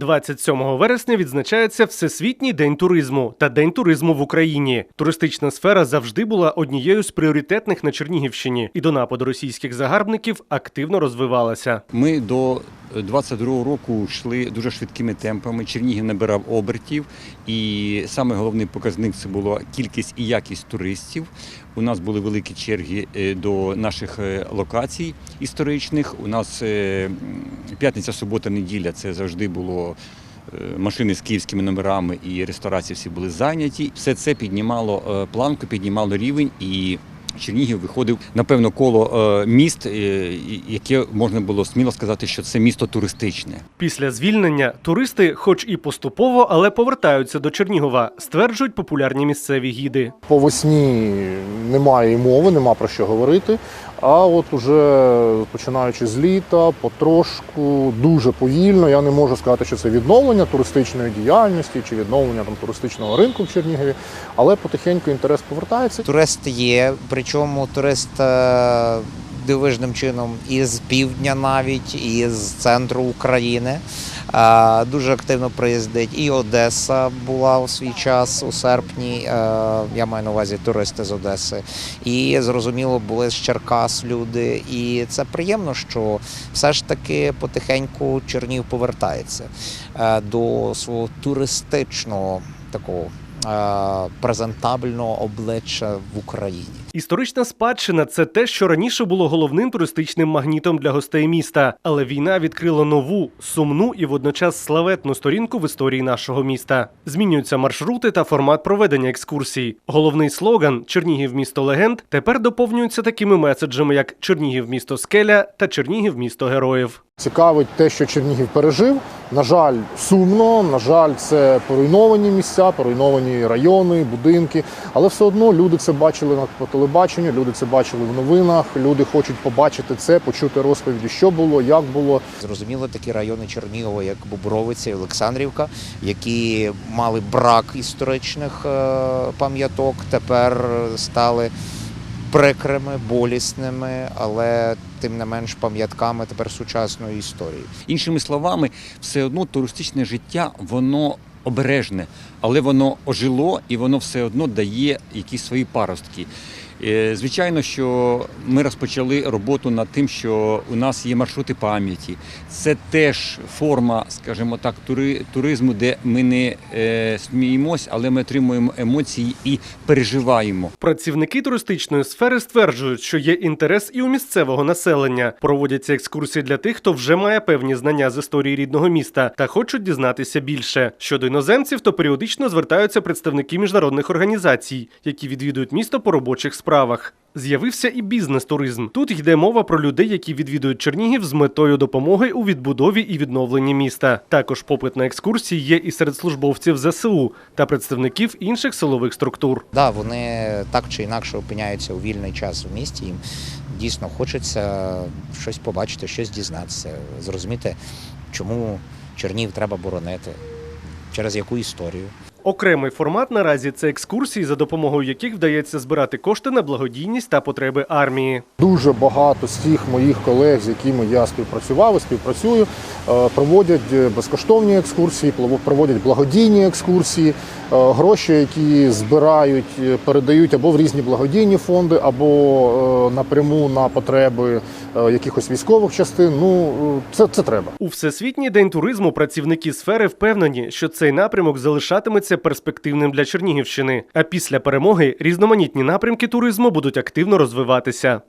27 вересня відзначається Всесвітній день туризму та День туризму в Україні. Туристична сфера завжди була однією з пріоритетних на Чернігівщині і до нападу російських загарбників активно розвивалася. Ми до 22-го року йшли дуже швидкими темпами. Чернігів набирав обертів, і саме головний показник це була кількість і якість туристів. У нас були великі черги е, до наших е, локацій історичних. У нас е, п'ятниця, субота, неділя це завжди було. Е, Машини з київськими номерами і ресторації всі були зайняті. Все це піднімало е, планку, піднімало рівень і. Чернігів виходив напевно коло е, міст, е, яке можна було сміло сказати, що це місто туристичне. Після звільнення туристи, хоч і поступово, але повертаються до Чернігова, стверджують популярні місцеві гіди. По весні немає і мови, нема про що говорити. А от уже починаючи з літа, потрошку, дуже повільно. Я не можу сказати, що це відновлення туристичної діяльності чи відновлення там туристичного ринку в Чернігові, але потихеньку інтерес повертається. Турист є, причому турист е, дивижним чином із півдня навіть, і з центру України. Дуже активно приїздить. І Одеса була у свій час у серпні. е, Я маю на увазі туристи з Одеси. І зрозуміло, були з Черкас люди. І це приємно, що все ж таки потихеньку Чернігів повертається е, до свого туристичного такого презентабельного обличчя в Україні. Історична спадщина це те, що раніше було головним туристичним магнітом для гостей міста. Але війна відкрила нову, сумну і водночас славетну сторінку в історії нашого міста. Змінюються маршрути та формат проведення екскурсій. Головний слоган Чернігів місто легенд тепер доповнюється такими меседжами, як Чернігів місто скеля та Чернігів місто героїв. Цікавить те, що Чернігів пережив. На жаль, сумно. На жаль, це поруйновані місця, поруйновані райони, будинки. Але все одно люди це бачили по телебаченню, люди це бачили в новинах. Люди хочуть побачити це, почути розповіді, що було, як було. Зрозуміло, такі райони Чернігова, як Бобровиця і Олександрівка, які мали брак історичних е, пам'яток, тепер стали прикрими, болісними, але тим не менш пам'ятками тепер сучасної історії. Іншими словами, все одно туристичне життя воно обережне, але воно ожило і воно все одно дає якісь свої паростки. Е, Звичайно, що ми розпочали роботу над тим, що у нас є маршрути пам'яті. Це теж форма, скажімо так, тури- туризму, де ми не е, сміємось, але ми отримуємо емоції і переживаємо. Працівники туристичної сфери стверджують, що є інтерес і у місцевого населення. Проводяться екскурсії для тих, хто вже має певні знання з історії рідного міста та хочуть дізнатися більше. Щодо іноземців, то періодично звертаються представники міжнародних організацій, які відвідують місто по робочих справах. З'явився і бізнес-туризм. Тут йде мова про людей, які відвідують Чернігів з метою допомоги у відбудові і відновленні міста. Також попит на екскурсії є і серед службовців ЗСУ та представників інших силових структур. Да, вони так чи інакше опиняються у вільний час в місті. Їм дійсно хочеться щось побачити, щось дізнатися, зрозуміти, чому Чернігів треба боронити, через яку історію. Окремий формат наразі це екскурсії, за допомогою яких вдається збирати кошти на благодійність та потреби армії. Дуже багато з тих моїх колег, з якими я співпрацював і співпрацюю, е, проводять е, безкоштовні екскурсії, проводять благодійні екскурсії. Е, Гроші, які збирають, передають або в різні благодійні фонди, або напряму на потреби якихось військових частин. Ну це, це треба. У Всесвітній день туризму працівники сфери впевнені, що цей напрямок залишатиметься перспективним для Чернігівщини. А після перемоги різноманітні напрямки туризму будуть активно розвиватися.